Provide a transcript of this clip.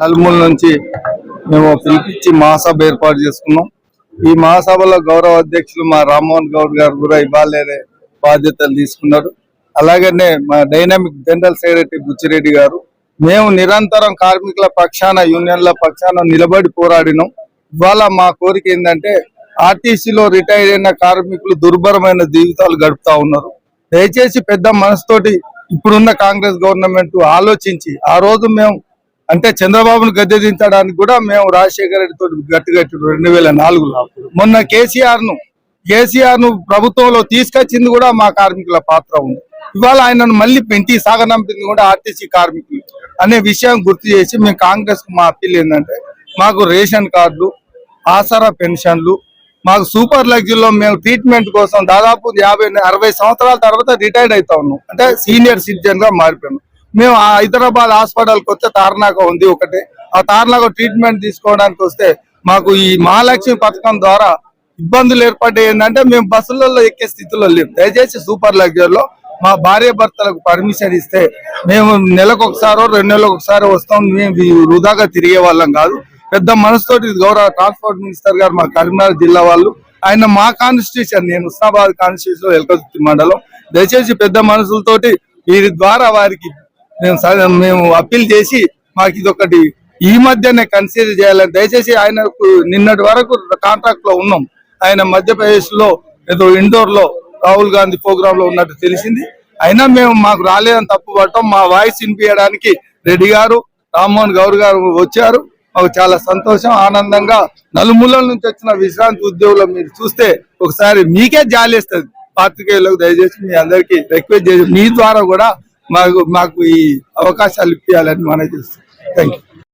నలుమూల నుంచి మేము పిలిపించి మహాసభ ఏర్పాటు చేసుకున్నాం. ఈ మహాసభలో గౌరవ అధ్యక్షులు మా రామ్మోహన్ గౌడ్ గారు కూడా ఇవ్వాలనే బాధ్యతలు తీసుకున్నారు. అలాగనే మా డైనామిక్ జనరల్ సెక్రటరీ బుచ్చిరెడ్డి గారు మేము నిరంతరం కార్మికుల పక్షాన యూనియన్ల పక్షాన నిలబడి పోరాడినాం. ఇవాళ మా కోరిక ఏంటంటే ఆర్టీసీలో రిటైర్ అయిన కార్మికులు దుర్భరమైన జీవితాలు గడుపుతా ఉన్నారు. దయచేసి పెద్ద మనసుతోటి ఇప్పుడున్న కాంగ్రెస్ గవర్నమెంట్ ఆలోచించి ఆ రోజు మేము అంటే చంద్రబాబును గద్దె దించడానికి కూడా మేము రాజశేఖర రెడ్డితో తోటి గట్టిగట్టి రెండు వేల నాలుగులో. మొన్న కేసీఆర్ను కేసీఆర్ను ప్రభుత్వంలో తీసుకొచ్చింది కూడా మా కార్మికుల పాత్ర ఉంది. ఇవాళ ఆయనను మళ్ళీ పెంటి సాగనంపింది కూడా ఆర్టీసీ కార్మికులు అనే విషయం గుర్తు చేసి మేము కాంగ్రెస్ మా అప్పీల్ ఏంటంటే మాకు రేషన్ కార్డులు ఆసరా పెన్షన్లు మాకు సూపర్ లగ్జరీలో మేము ట్రీట్మెంట్ కోసం దాదాపు యాభై అరవై సంవత్సరాల తర్వాత రిటైర్డ్ అవుతా ఉన్నాం. అంటే సీనియర్ సిటిజన్గా మారిపోయాం మేము ఆ హైదరాబాద్ హాస్పిటల్కి వస్తే తార్నాక ఉంది ఒకటి. ఆ తార్నాక ట్రీట్మెంట్ తీసుకోవడానికి వస్తే మాకు ఈ మహాలక్ష్మి పథకం ద్వారా ఇబ్బందులు ఏర్పడ్డాయి ఏంటంటే మేము బస్సులలో ఎక్కే స్థితిలో లేము దయచేసి సూపర్ లగ్జరీలో మా భార్య భర్తలకు పర్మిషన్ ఇస్తే మేము నెలకు ఒకసారో రెండు నెలలకు ఒకసారి వస్తాం మేము వృధాగా తిరిగే వాళ్ళం కాదు. పెద్ద మనసుతోటి గౌరవ ట్రాన్స్పోర్ట్ మినిస్టర్ గారు మా కరీంనగర్ జిల్లా వాళ్ళు. ఆయన మా కాన్స్టిట్యూషన్ నేను హుస్నాబాద్ కాన్స్టిట్యూషన్ ఎల్కతుర్తి మండలం. దయచేసి పెద్ద మనసులతోటి వీరి ద్వారా వారికి మేము మేము అప్పీల్ చేసి మాకు ఇది ఒకటి ఈ మధ్యనే కన్సిడర్ చేయాలని దయచేసి ఆయనకు నిన్నటి వరకు కాంట్రాక్ట్లో ఉన్నాం. ఆయన మధ్యప్రదేశ్లో ఏదో ఇండోర్లో రాహుల్ గాంధీ ప్రోగ్రామ్లో ఉన్నట్టు తెలిసింది. అయినా మేము మాకు రాలేదని తప్పు పట్టం మా వాయిస్ వినిపించడానికి రెడ్డి గారు రామ్మోహన్ గౌర్ గారు వచ్చారు. మాకు చాలా సంతోషం ఆనందంగా నలుమూలల నుంచి వచ్చిన విశ్రాంతి ఉద్యోగులు మీరు చూస్తే ఒకసారి మీకే జాలేస్తుంది. పాత్రికేయులకు దయచేసి మీ అందరికీ రిక్వెస్ట్ చేసి మీ ద్వారా కూడా మాకు మాకు ఈ అవకాశాలు ఇప్పించాలని మనం చేస్తాం థ్యాంక్ యూ